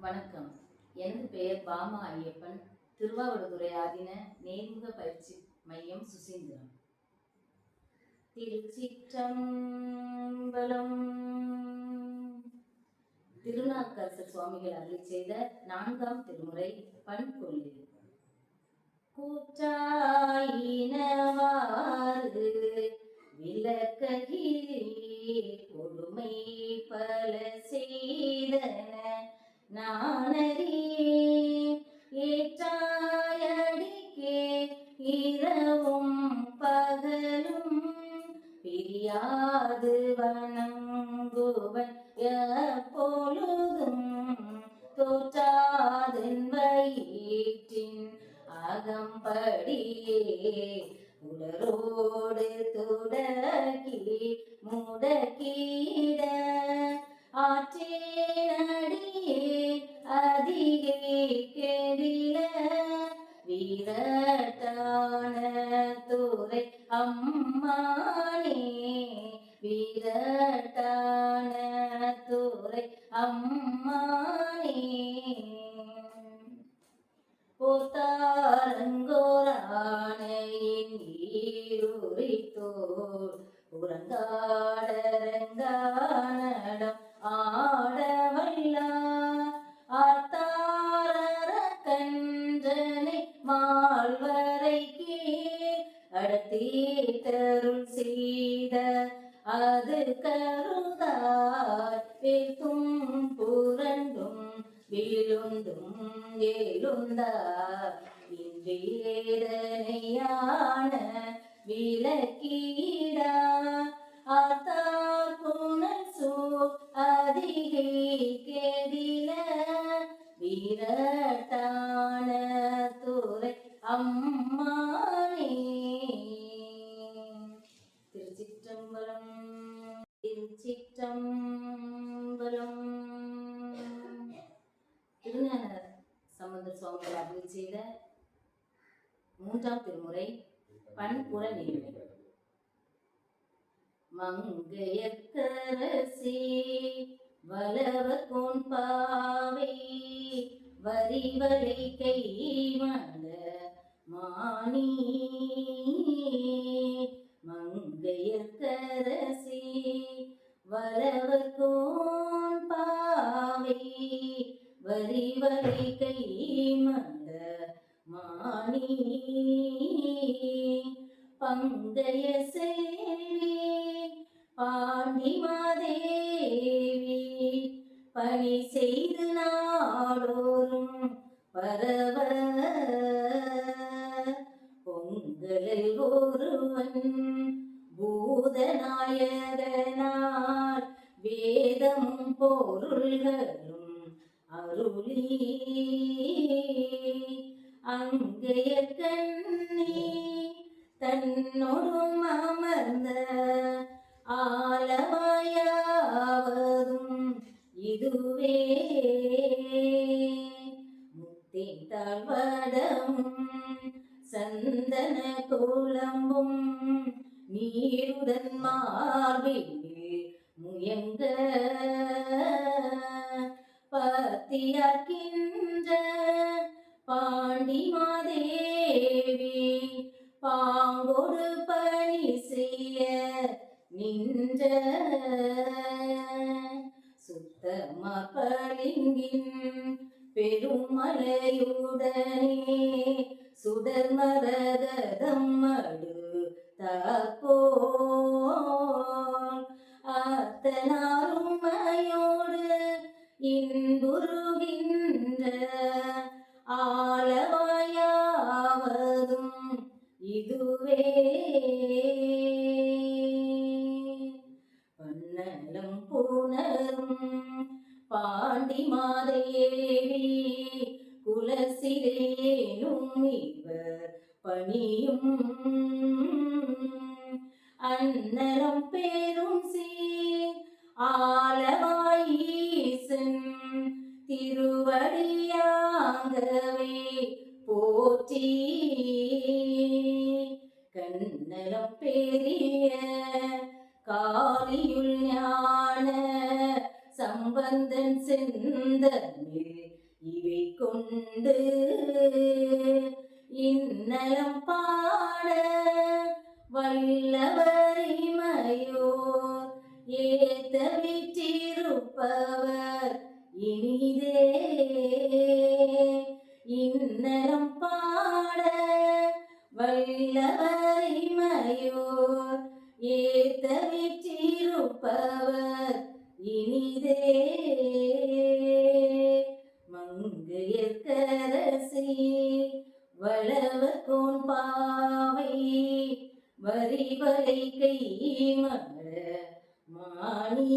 வணக்கம். எனது பெயர் பாமா ஐயப்பன். திருவாவடுதுறை ஆதின நேர்முக பயிற்சி மையம் சுசீந்திரம். திருச்சிற்றம்பலம். திருநாக்கரசர் சுவாமிகள் அருளி செய்த நான்காம் திருமுறை பண்பொழில் கூற்றாயினவாறு விளக்ககிலே கொடுமை பல எப்பொழுதும் தோற்றாதன் வயிற்றின் அகம்படியே உடரோடு துடக்கி முடக்கிட ஆற்றேனடியே. அதிகே கெடில வீரட்டான துறை அம்மா போத்தாரங்கோரானையின் ஈருரித்தோர் உறங்காடரங்கானடம் ஆடவல்லா. ஆத்தாரர கன்றனை மால்வரைக்கே அடத்தே தருள் செய்த அது கருதாய். பேத்தும் புரண்டும் விழுந்தும் எழுந்தார் இன்றேதனையான விளக்கீடா. ஆத்தார் புனல் சோ அதிகை கெடில வீரட்டான துறை அம்மானே. திருச்சிற்றம்பலம் திருச்சிற்றம்பலம். அருளி செய்த மூன்றாம் திருமுறை பண்புற நேர்மை மங்கையக்கரசி வளவர் கோன் பாவை வரிவரை கை மண்ட மாணி மங்கையக்கரசி வளவர் கோன் பாவை வரிவரை கை மண்ட பங்கைய செல்வி பாண்டி மாதேவி பணி செய்து நாடோறும் பரவ பொங்கலில் ஒருவன் பூதநாயகனார் வேதமும் பொருள்களும் அருளி. அங்கைய கண்ணி தன்னோடும் அமர்ந்த ஆலவாயாவதும் இதுவே. முத்தின் தாழ்வடமும் சந்தன கோலம்பும் நீருடன் மா பாண்டி மாதேவி பாங்கோடு பணி செய்ய நின்ற சுத்தம பளிங்கின் பெருமலையுடனே சுடர் தப்போ அத்தனா ഇതുവേ പൊന്നലും പൂണലും പാണ്ടിമാതേവി കുലസിലേനും ഇവർ പണിയും അന്നലം പേ வந்தன் செந்தமே இவை கொண்டு இன்னலம் பாட வல்லவரிமையோர் ஏத்த விற்றிருப்பவர் இனிதே. வரி வரை கை மண மாணி.